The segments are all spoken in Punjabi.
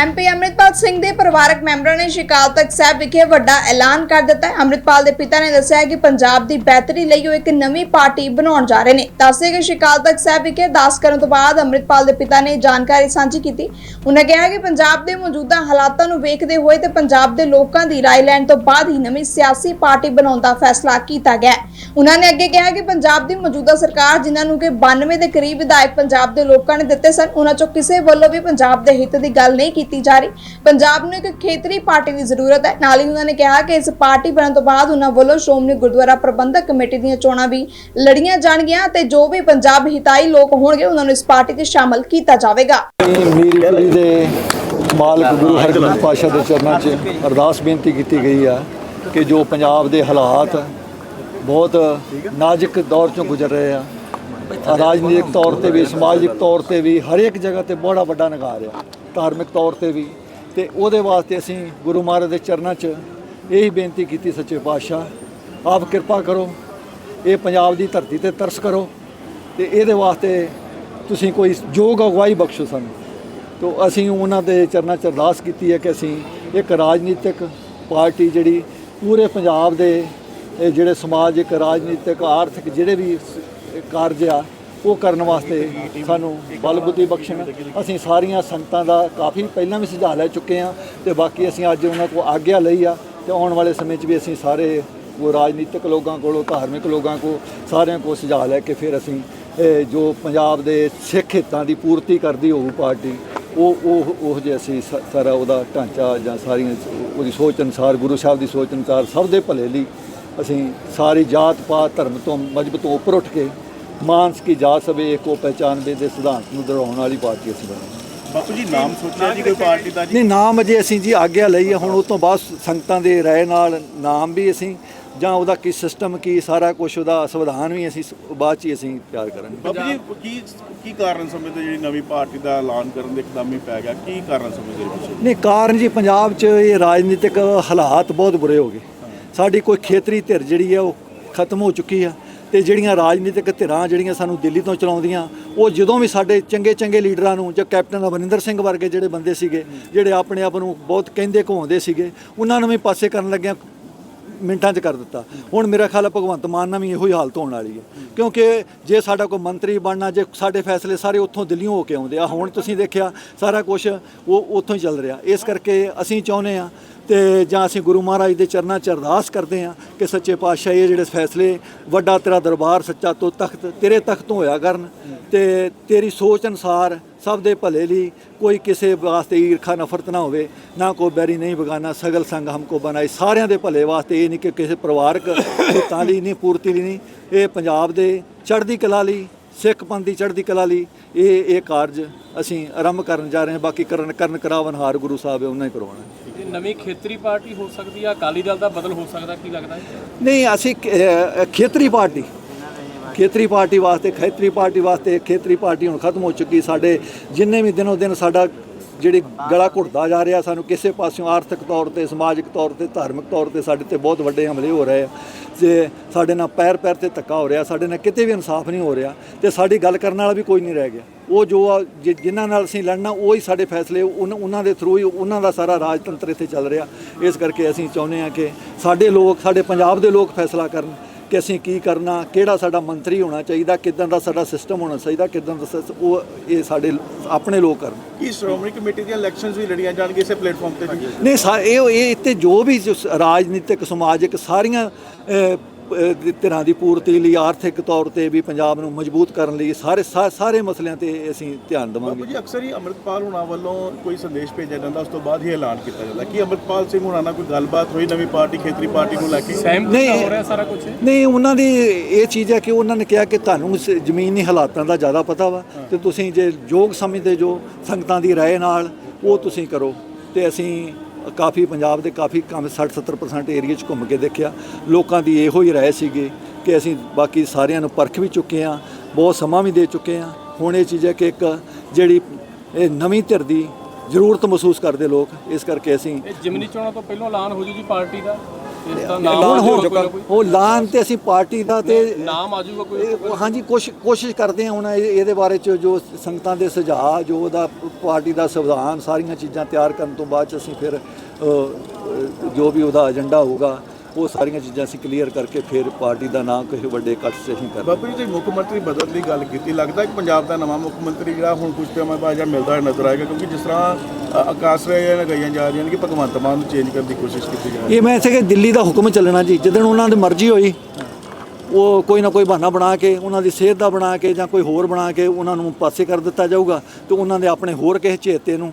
ਐਮਪੀ ਅਮਰਿਤਪਾਲ ਸਿੰਘ ਦੇ ਪਰਿਵਾਰਕ ਮੈਂਬਰਾਂ ਨੇ ਸ਼ਿਕਾਲ ਤਖਤ ਸਾਹਿਬ ਵਿਖੇ ਵੱਡਾ ਐਲਾਨ ਕਰ ਦਿੱਤਾ ਹੈ। ਅਮਰਿਤਪਾਲ ਦੇ ਪਿਤਾ ਨੇ ਦੱਸਿਆ ਕਿ ਪੰਜਾਬ ਦੀ ਬਿਹਤਰੀ ਲਈ ਉਹ ਇੱਕ ਨਵੀਂ ਪਾਰਟੀ ਬਣਾਉਣ ਜਾ ਰਹੇ ਨੇ। ਦੱਸਦੇ ਕਿ ਸ਼ਿਕਾਲ ਤਖਤ ਸਾਹਿਬ ਵਿਖੇ ਦਾਸ ਕਰਨ ਤੋਂ ਬਾਅਦ ਅਮਰਿਤਪਾਲ ਦੇ ਪਿਤਾ ਨੇ ਜਾਣਕਾਰੀ ਸਾਂਝੀ ਕੀਤੀ। ਉਹਨਾਂ ਕਿਹਾ ਕਿ ਪੰਜਾਬ ਦੇ ਮੌਜੂਦਾ ਹਾਲਾਤਾਂ ਨੂੰ ਵੇਖਦੇ ਹੋਏ ਤੇ ਪੰਜਾਬ ਦੇ ਲੋਕਾਂ ਦੀ ਰਾਏ ਲੈਣ ਤੋਂ ਬਾਅਦ ਹੀ ਨਵੀਂ ਸਿਆਸੀ ਪਾਰਟੀ ਬਣਾਉਣ ਦਾ ਫੈਸਲਾ ਕੀਤਾ ਗਿਆ ਹੈ। ਉਹਨਾਂ ਨੇ ਅੱਗੇ ਕਿਹਾ ਕਿ ਪੰਜਾਬ ਦੀ ਮੌਜੂਦਾ ਸਰਕਾਰ ਜਿਨ੍ਹਾਂ ਨੂੰ ਕਿ 92 ਦੇ ਕਰੀਬ ਵਿਧਾਇਕ ਪੰਜਾਬ ਦੇ ਲੋਕਾਂ ਨੇ ਦਿੱਤੇ ਸਨ, ਉਹਨਾਂ ਚੋਂ ਕਿਸੇ ਵੱਲੋਂ ਵੀ ਪੰਜਾਬ ਦੇ ਹਿੱਤ ਦੀ ਗੱਲ ਨਹੀਂ ਕੀਤੀ ਜਾ ਰਹੀ। ਪੰਜਾਬ ਨੂੰ ਇੱਕ ਖੇਤਰੀ ਪਾਰਟੀ ਦੀ ਜ਼ਰੂਰਤ ਹੈ। ਨਾਲ ਹੀ ਉਹਨਾਂ ਨੇ ਕਿਹਾ ਕਿ ਇਸ ਪਾਰਟੀ ਬਣਨ ਤੋਂ ਬਾਅਦ ਉਹਨਾਂ ਵੱਲੋਂ ਸ਼੍ਰੋਮਣੀ ਗੁਰਦੁਆਰਾ ਪ੍ਰਬੰਧਕ ਕਮੇਟੀ ਦੀਆਂ ਚੋਣਾਂ ਵੀ ਲੜੀਆਂ ਜਾਣਗੀਆਂ ਤੇ ਜੋ ਵੀ ਪੰਜਾਬ ਹਿਤਾਈ ਲੋਕ ਹੋਣਗੇ, ਉਹਨਾਂ ਨੂੰ ਇਸ ਪਾਰਟੀ 'ਚ ਸ਼ਾਮਲ ਕੀਤਾ ਜਾਵੇਗਾ। ਮੀਰੀ ਦੇ ਮਾਲਕ ਗੁਰੂ ਹਰਗੋਬਿੰਦ ਪਾਸ਼ਾ ਦੇ ਚਰਨਾਂ 'ਚ ਅਰਦਾਸ ਬੇਨਤੀ ਕੀਤੀ ਗਈ ਆ ਕਿ ਜੋ ਪੰਜਾਬ ਦੇ ਹਾਲਾਤ ਬਹੁਤ ਨਾਜ਼ੁਕ ਦੌਰ ਚੋਂ ਗੁਜ਼ਰ ਰਹੇ ਆ। ਰਾਜਨੀਤਿਕ ਤੌਰ ਤੇ ਵੀ, ਸਮਾਜਿਕ ਤੌਰ ਤੇ ਵੀ ਹਰ ਇੱਕ ਜਗ੍ਹਾ ਤੇ ਬੜਾ ਵੱਡਾ ਨਗਾਰ ਆ, ਧਾਰਮਿਕ ਤੌਰ ਤੇ ਵੀ। ਤੇ ਉਹਦੇ ਵਾਸਤੇ ਅਸੀਂ ਗੁਰੂ ਮਹਾਰਾਜ ਦੇ ਚਰਨਾਂ 'ਚ ਇਹੀ ਬੇਨਤੀ ਕੀਤੀ ਸੱਚੇ ਪਾਤਸ਼ਾਹ, ਆਪ ਕਿਰਪਾ ਕਰੋ, ਇਹ ਪੰਜਾਬ ਦੀ ਧਰਤੀ ਤੇ ਤਰਸ ਕਰੋ ਤੇ ਇਹਦੇ ਵਾਸਤੇ ਤੁਸੀਂ ਕੋਈ ਯੋਗ ਅਗਵਾਈ ਬਖਸ਼ੋ ਸਾਨੂੰ। ਤੋ ਅਸੀਂ ਉਹਨਾਂ ਦੇ ਚਰਨਾਂ 'ਚ ਅਰਦਾਸ ਕੀਤੀ ਹੈ ਕਿ ਅਸੀਂ ਇੱਕ ਰਾਜਨੀਤਿਕ ਪਾਰਟੀ ਜਿਹੜੀ ਪੂਰੇ ਪੰਜਾਬ ਦੇ ਇਹ ਜਿਹੜੇ ਸਮਾਜਿਕ ਰਾਜਨੀਤਿਕ, ਆਰਥਿਕ ਜਿਹੜੇ ਵੀ ਕਾਰਜ ਆ, ਉਹ ਕਰਨ ਵਾਸਤੇ ਸਾਨੂੰ ਬਲ ਬੁੱਧੀ ਬਖਸ਼ਣ। ਅਸੀਂ ਸਾਰੀਆਂ ਸੰਗਤਾਂ ਦਾ ਕਾਫੀ ਪਹਿਲਾਂ ਵੀ ਸੁਝਾਅ ਲੈ ਚੁੱਕੇ ਆ ਤੇ ਬਾਕੀ ਅਸੀਂ ਅੱਜ ਉਹਨਾਂ ਕੋਲ ਆਗਿਆ ਲਈ ਆ ਤੇ ਆਉਣ ਵਾਲੇ ਸਮੇਂ 'ਚ ਵੀ ਅਸੀਂ ਸਾਰੇ ਉਹ ਰਾਜਨੀਤਿਕ ਲੋਕਾਂ ਕੋਲੋਂ, ਧਾਰਮਿਕ ਲੋਕਾਂ ਕੋਲ ਸਾਰਿਆਂ ਕੋਲ ਸੁਝਾਅ ਲੈ ਕੇ ਫਿਰ ਅਸੀਂ ਜੋ ਪੰਜਾਬ ਦੇ ਸਿੱਖ ਹਿੱਤਾਂ ਦੀ ਪੂਰਤੀ ਕਰਦੀ ਹੋਊ ਪਾਰਟੀ, ਉਹ ਉਹ ਉਹ ਜੇ ਅਸੀਂ ਸ- ਸਾਰਾ ਉਹਦਾ ਢਾਂਚਾ ਜਾਂ ਸਾਰੀਆਂ ਉਹਦੀ ਸੋਚ ਅਨੁਸਾਰ, ਗੁਰੂ ਸਾਹਿਬ ਦੀ ਸੋਚ ਅਨੁਸਾਰ ਸਭ ਦੇ ਭਲੇ ਲਈ ਅਸੀਂ ਸਾਰੀ ਜਾਤ ਪਾਤ ਧਰਮ ਤੋਂ ਮਜਬ ਤੋਂ ਉੱਪਰ ਉੱਠ ਕੇ ਮਾਨਸ ਕੀ ਜਾਤ ਸਵੇ ਏਕੋ ਪਹਿਚਾਨਵੇ ਦੇ ਸਿਧਾਂਤ ਨੂੰ ਦੁਹਰਾਉਣ ਵਾਲੀ ਪਾਰਟੀ ਅਸੀਂ ਬਣਾਂਗੇ ਬਾਪੂ ਜੀ ਨਾਮ ਸੋਚਿਆ ਜੀ ਕੋਈ ਪਾਰਟੀ ਦਾ ਜੀ? ਨਹੀਂ ਨਾਮ ਅਜੇ ਅਸੀਂ ਜੀ ਆਗਿਆ ਲਈ ਹੈ ਹੁਣ ਉਸ ਤੋਂ ਬਾਅਦ ਸੰਗਤਾਂ ਦੇ ਰਾਏ ਨਾਲ ਨਾਮ ਵੀ ਅਸੀਂ ਜਾਂ ਉਹਦਾ ਕੀ ਸਿਸਟਮ ਕੀ ਸਾਰਾ ਕੁਝ ਉਹਦਾ ਸੰਵਿਧਾਨ ਵੀ ਅਸੀਂ ਬਾਅਦ ਚ ਹੀ ਅਸੀਂ ਤਿਆਰ ਕਰਾਂਗੇ। ਬਾਪੂ ਜੀ ਕੀ ਕੀ ਕਾਰਨ ਸਮਝਦੇ ਜਿਹੜੀ ਨਵੀਂ ਪਾਰਟੀ ਦਾ ਐਲਾਨ ਕਰਨ ਦੇ ਇੱਕਦਮ ਹੀ ਪੈ ਗਿਆ? ਕੀ ਕਾਰਨ ਸਮਝਦੇ ਪਿੱਛੇ ਨਹੀਂ ਕਾਰਨ ਜੀ ਪੰਜਾਬ 'ਚ ਇਹ ਰਾਜਨੀਤਿਕ ਹਾਲਾਤ ਬਹੁਤ ਬੁਰੇ ਹੋ ਗਏ। ਸਾਡੀ ਕੋਈ ਖੇਤਰੀ ਧਿਰ ਜਿਹੜੀ ਹੈ ਉਹ ਖਤਮ ਹੋ ਚੁੱਕੀ ਆ ਤੇ ਜਿਹੜੀਆਂ ਰਾਜਨੀਤਿਕ ਧਿਰਾਂ ਜਿਹੜੀਆਂ ਸਾਨੂੰ ਦਿੱਲੀ ਤੋਂ ਚਲਾਉਂਦੀਆਂ, ਉਹ ਜਦੋਂ ਵੀ ਸਾਡੇ ਚੰਗੇ ਚੰਗੇ ਲੀਡਰਾਂ ਨੂੰ ਜਾਂ ਕੈਪਟਨ ਅਮਰਿੰਦਰ ਸਿੰਘ ਵਰਗੇ ਜਿਹੜੇ ਬੰਦੇ ਸੀਗੇ, ਜਿਹੜੇ ਆਪਣੇ ਆਪ ਨੂੰ ਬਹੁਤ ਕਹਿੰਦੇ ਘੁੰਮਦੇ ਸੀਗੇ, ਉਹਨਾਂ ਨੂੰ ਵੀ ਪਾਸੇ ਕਰਨ ਲੱਗਿਆ ਮਿੰਟਾਂ 'ਚ ਕਰ ਦਿੱਤਾ। ਹੁਣ ਮੇਰਾ ਖਿਆਲ ਹੈ ਭਗਵੰਤ ਮਾਨ ਨਾਲ ਵੀ ਇਹੋ ਹੀ ਹਾਲਤ ਹੋਣ ਵਾਲੀ ਹੈ। ਕਿਉਂਕਿ ਜੇ ਸਾਡਾ ਕੋਈ ਮੰਤਰੀ ਬਣਨਾ, ਜੇ ਸਾਡੇ ਫੈਸਲੇ ਸਾਰੇ ਉੱਥੋਂ ਦਿੱਲੀੋਂ ਹੋ ਕੇ ਆਉਂਦੇ ਆ, ਹੁਣ ਤੁਸੀਂ ਦੇਖਿਆ ਸਾਰਾ ਕੁਝ ਉਹ ਉੱਥੋਂ ਹੀ ਚੱਲ ਰਿਹਾ। ਇਸ ਕਰਕੇ ਅਸੀਂ ਚਾਹੁੰਦੇ ਆ ਤੇ ਜਾਂ ਅਸੀਂ ਗੁਰੂ ਮਹਾਰਾਜ ਦੇ ਚਰਨਾਂ 'ਚ ਅਰਦਾਸ ਕਰਦੇ ਹਾਂ ਕਿ ਸੱਚੇ ਪਾਤਸ਼ਾਹ ਇਹ ਜਿਹੜੇ ਫੈਸਲੇ, ਵੱਡਾ ਤੇਰਾ ਦਰਬਾਰ ਸੱਚਾ ਤੋਂ ਤਖਤ ਤੇਰੇ ਤਖਤ ਤੋਂ ਹੋਇਆ ਕਰਨ ਤੇ ਤੇਰੀ ਸੋਚ ਅਨੁਸਾਰ ਸਭ ਦੇ ਭਲੇ ਲਈ ਕੋਈ ਕਿਸੇ ਵਾਸਤੇ ਈਰਖਾ, ਨਫ਼ਰਤ ਨਾ ਹੋਵੇ, ਨਾ ਕੋਈ ਬੈਰੀ ਨਹੀਂ ਬਗਾਨਾ, ਸਗਲ ਸੰਗ ਹਮਕੋ ਬਣਾਈ ਸਾਰਿਆਂ ਦੇ ਭਲੇ ਵਾਸਤੇ ਇਹ ਨਹੀਂ ਕਿ ਕਿਸੇ ਪਰਿਵਾਰਕ ਹਿੱਤਾਂ ਲਈ ਨਹੀਂ, ਪੂਰਤੀ ਲਈ ਨਹੀਂ। ਇਹ ਪੰਜਾਬ ਦੇ ਚੜ੍ਹਦੀ ਕਲਾ ਲਈ, ਸਿੱਖ ਪੰਥ ਦੀ ਚੜ੍ਹਦੀ ਕਲਾ ਲਈ ਇਹ ਇਹ ਕਾਰਜ ਅਸੀਂ ਆਰੰਭ ਕਰਨ ਜਾ ਰਹੇ ਹਾਂ। ਬਾਕੀ ਕਰਨ ਕਰਨ ਕਰਾਵਨਹਾਰ ਗੁਰੂ ਸਾਹਿਬ ਹੈ ਉਹਨਾਂ ਹੀ ਕਰਵਾਉਣਾ। ਨਵੀਂ ਖੇਤਰੀ ਪਾਰਟੀ ਹੋ ਸਕਦੀ ਆ, ਅਕਾਲੀ ਦਲ ਦਾ ਬਦਲ ਹੋ ਸਕਦਾ, ਕੀ ਲੱਗਦਾ ਹੈ ਨਹੀਂ, ਅਸੀਂ ਖੇਤਰੀ ਪਾਰਟੀ। ਖੇਤਰੀ ਪਾਰਟੀ ਵਾਸਤੇ, ਖੇਤਰੀ ਪਾਰਟੀ ਵਾਸਤੇ, ਖੇਤਰੀ ਪਾਰਟੀ ਹੁਣ ਖਤਮ ਹੋ ਚੁੱਕੀ, ਸਾਡੇ ਜਿੰਨੇ ਵੀ ਦਿਨੋ ਦਿਨ ਸਾਡਾ ਜਿਹੜੀ ਗਲਾ ਘੁੱਟਦਾ ਜਾ ਰਿਹਾ, ਸਾਨੂੰ ਕਿਸੇ ਪਾਸਿਓਂ ਆਰਥਿਕ ਤੌਰ ਤੇ, ਸਮਾਜਿਕ ਤੌਰ ਤੇ, ਧਾਰਮਿਕ ਤੌਰ ਤੇ ਸਾਡੇ ਤੇ ਬਹੁਤ ਵੱਡੇ ਹਮਲੇ ਹੋ ਰਹੇ ਆ। ਤੇ ਸਾਡੇ ਨਾਲ ਪੈਰ ਪੈਰ ਤੇ ਧੱਕਾ ਹੋ ਰਿਹਾ, ਸਾਡੇ ਨਾਲ ਕਿਤੇ ਵੀ ਇਨਸਾਫ ਨਹੀਂ ਹੋ ਰਿਹਾ। ਤੇ ਸਾਡੀ ਗੱਲ ਕਰਨ ਵਾਲਾ ਵੀ ਕੋਈ ਨਹੀਂ ਰਹਿ ਗਿਆ। ਉਹ ਜੋ ਆ ਜਿਨ੍ਹਾਂ ਨਾਲ ਅਸੀਂ ਲੜਨਾ ਉਹ ਹੀ ਸਾਡੇ ਫੈਸਲੇ ਉਹਨਾਂ ਦੇ ਥਰੂ ਹੀ ਉਹਨਾਂ ਦਾ ਸਾਰਾ ਰਾਜਤੰਤਰ ਇੱਥੇ ਚੱਲ ਰਿਹਾ। ਇਸ ਕਰਕੇ ਅਸੀਂ ਚਾਹੁੰਦੇ ਹਾਂ ਕਿ ਸਾਡੇ ਲੋਕ ਸਾਡੇ ਪੰਜਾਬ ਦੇ ਲੋਕ ਫੈਸਲਾ ਕਰਨ ਕਿ ਅਸੀਂ ਕੀ ਕਰਨਾ ਕਿਹੜਾ ਸਾਡਾ ਮੰਤਰੀ ਹੋਣਾ ਚਾਹੀਦਾ ਕਿਦਾਂ ਦਾ ਸਾਡਾ ਸਿਸਟਮ ਹੋਣਾ ਚਾਹੀਦਾ ਕਿਦਾਂ ਦਾ ਉਹ ਇਹ ਸਾਡੇ ਆਪਣੇ ਲੋਕ ਕਰਨ। ਕੀ ਸ਼੍ਰੋਮਣੀ ਕਮੇਟੀ ਦੀਆਂ ਇਲੈਕਸ਼ਨਸ ਵੀ ਲੜੀਆਂ ਜਾਣਗੀਆਂ ਇਸੇ ਪਲੇਟਫਾਰਮ ਤੇ ਨਹੀਂ ਇਹ ਇਹ ਇੱਥੇ ਜੋ ਵੀ ਰਾਜਨੀਤਿਕ ਸਮਾਜਿਕ ਸਾਰੀਆਂ ਧਿਰਾਂ ਦੀ ਪੂਰਤੀ ਲਈ ਆਰਥਿਕ ਤੌਰ ਤੇ ਵੀ ਪੰਜਾਬ ਨੂੰ ਮਜ਼ਬੂਤ ਕਰਨ ਲਈ ਸਾਰੇ ਸਾ- ਸਾਰੇ ਮਸਲਿਆਂ ਤੇ ਅਸੀਂ ਧਿਆਨ ਦੇਵਾਂਗੇ। ਜੀ ਅਕਸਰ ਹੀ ਅੰਮ੍ਰਿਤਪਾਲ ਹੁਣਾਂ ਵੱਲੋਂ ਕੋਈ ਸੰਦੇਸ਼ ਭੇਜਿਆ ਜਾਂਦਾ ਉਸ ਤੋਂ ਬਾਅਦ ਹੀ ਐਲਾਨ ਕੀਤਾ ਜਾਂਦਾ। ਕੀ ਅੰਮ੍ਰਿਤਪਾਲ ਸਿੰਘ ਹੁਣਾਂ ਨਾਲ ਕੋਈ ਗੱਲਬਾਤ ਹੋਈ ਨਵੀਂ ਪਾਰਟੀ ਖੇਤਰੀ ਪਾਰਟੀ ਨੂੰ ਲੈ ਕੇ? ਸਹਿਮਤੀ ਹੋ ਰਿਹਾ ਸਾਰਾ ਕੁਝ ਨਹੀਂ ਉਹਨਾਂ ਦੀ ਇਹ ਚੀਜ਼ ਹੈ ਕਿ ਉਹਨਾਂ ਨੇ ਕਿਹਾ ਕਿ ਤੁਹਾਨੂੰ ਇਸ ਜ਼ਮੀਨੀ ਹਾਲਾਤਾਂ ਦਾ ਜ਼ਿਆਦਾ ਪਤਾ ਵਾ ਤੇ ਤੁਸੀਂ ਜੇ ਯੋਗ ਸਮਝਦੇ ਜੋ ਸੰਗਤਾਂ ਦੀ ਰਾਏ ਨਾਲ ਉਹ ਤੁਸੀਂ ਕਰੋ ਤੇ ਅਸੀਂ ਕਾਫੀ ਪੰਜਾਬ ਦੇ ਕਾਫੀ ਕੰਮ 60 70% ਏਰੀਆ 'ਚ ਘੁੰਮ ਕੇ ਦੇਖਿਆ। ਲੋਕਾਂ ਦੀ ਇਹੋ ਹੀ ਰਾਏ ਸੀਗੀ ਕਿ ਅਸੀਂ ਬਾਕੀ ਸਾਰਿਆਂ ਨੂੰ ਪਰਖ ਵੀ ਚੁੱਕੇ ਆ ਬਹੁਤ ਸਮਾਂ ਵੀ ਦੇ ਚੁੱਕੇ ਆ ਹੁਣ ਇਹ ਚੀਜ਼ ਹੈ ਕਿ ਇੱਕ ਜਿਹੜੀ ਇਹ ਨਵੀਂ ਧਿਰ ਦੀ ਜ਼ਰੂਰਤ ਮਹਿਸੂਸ ਕਰਦੇ ਲੋਕ, ਇਸ ਕਰਕੇ ਅਸੀਂ ਜਿਮਨੀ ਚੋਣਾਂ ਤੋਂ ਪਹਿਲਾਂ ਐਲਾਨ ਹੋ ਜੂ ਜੀ ਪਾਰਟੀ ਦਾ। ਇਸ ਦਾ ਨਾਮ ਐਲਾਨ ਹੋ ਆਜੂਗਾ ਚੁੱਕਾ ਕੋਈ ਉਹ ਐਲਾਨ ਤੇ ਅਸੀਂ ਪਾਰਟੀ ਦਾ ਤੇ ਨਾਮ ਆਜੂਗਾ ਕੋਈ ਇਹ- ਹਾਂਜੀ ਕੋਸ਼ਿਸ਼ ਕੋਸ਼ਿਸ਼ ਕਰਦੇ ਹਾਂ ਹੁਣ ਇਹ- ਇਹਦੇ ਬਾਰੇ ਚ ਜੋ ਸੰਗਤਾਂ ਦੇ ਸੁਝਾਅ ਜੋ ਉਹਦਾ ਪਾਰਟੀ ਦਾ ਸੰਵਿਧਾਨ ਸਾਰੀਆਂ ਚੀਜ਼ਾਂ ਤਿਆਰ ਕਰਨ ਤੋਂ ਬਾਅਦ ਚ ਅਸੀਂ ਫਿਰ ਜੋ ਵੀ ਉਹਦਾ ਏਜੰਡਾ ਹੋਊਗਾ ਉਹ ਸਾਰੀਆਂ ਚੀਜ਼ਾਂ ਅਸੀਂ ਕਲੀਅਰ ਕਰਕੇ ਫਿਰ ਪਾਰਟੀ ਦਾ ਨਾਮ ਕਿਸੇ ਵੱਡੇ ਇਕੱਠ 'ਚ ਅਸੀਂ ਕਰਾਂਗੇ ਬਾਬੂ ਜੀ ਤੁਸੀਂ ਮੁੱਖ ਮੰਤਰੀ ਬਦਲਣ ਦੀ ਗੱਲ ਕੀਤੀ ਲੱਗਦਾ ਕਿ ਪੰਜਾਬ ਦਾ ਨਵਾਂ ਮੁੱਖ ਮੰਤਰੀ ਜਿਹੜਾ ਹੁਣ ਕੁਝ ਟਾਈਮ ਬਾਅਦ ਜਿਹੜਾ ਮਿਲਦਾ ਨਜ਼ਰ ਆਏਗਾ ਕਿਉਂਕਿ ਜਿਸ ਤਰ੍ਹਾਂ ਆਕਾਸ਼ ਰਾਏ ਗਈਆਂ ਜਾ ਰਹੀਆਂ ਨੇ ਕਿ ਭਗਵੰਤ ਮਾਨ ਨੂੰ ਚੇਂਜ ਕਰਨ ਦੀ ਕੋਸ਼ਿਸ਼ ਕੀਤੀ ਜਾ ਰਹੀ ਹੈ। ਇਹ ਮੈਂ ਇਸੇ ਕਿ ਦਿੱਲੀ ਦਾ ਹੁਕਮ ਚੱਲਣਾ ਜੀ ਜਿੱਦਣ ਉਹਨਾਂ ਦੀ ਮਰਜ਼ੀ ਹੋਈ ਉਹ ਕੋਈ ਨਾ ਕੋਈ ਬਹਾਨਾ ਬਣਾ ਕੇ ਉਹਨਾਂ ਦੀ ਸਿਹਤ ਦਾ ਬਣਾ ਕੇ ਜਾਂ ਕੋਈ ਹੋਰ ਬਣਾ ਕੇ ਉਹਨਾਂ ਨੂੰ ਪਾਸੇ ਕਰ ਦਿੱਤਾ ਜਾਊਗਾ ਤੇ ਉਹਨਾਂ ਦੇ ਆਪਣੇ ਹੋਰ ਕਿਸੇ ਚੇਤੇ ਨੂੰ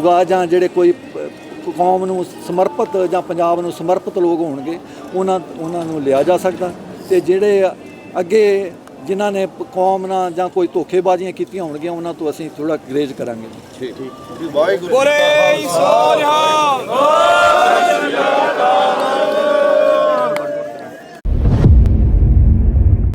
ਹੋਊਗਾ ਜਾਂ ਜਿਹੜੇ ਕੋਈ ਕੌਮ ਨੂੰ ਸਮਰਪਿਤ ਜਾਂ ਪੰਜਾਬ ਨੂੰ ਸਮਰਪਿਤ ਲੋਕ ਹੋਣਗੇ ਉਹਨਾਂ ਉਹਨਾਂ ਨੂੰ ਲਿਆ ਜਾ ਸਕਦਾ। ਤੇ ਜਿਹੜੇ ਅੱਗੇ ਜਿਨ੍ਹਾਂ ਨੇ ਕੌਮ ਨਾਲ ਜਾਂ ਕੋਈ ਧੋਖੇਬਾਜ਼ੀਆਂ ਕੀਤੀਆਂ ਹੋਣਗੀਆਂ ਉਹਨਾਂ ਤੋਂ ਅਸੀਂ ਥੋੜਾ ਗਰੇਜ ਕਰਾਂਗੇ। ਬੋਲੇ ਸੋ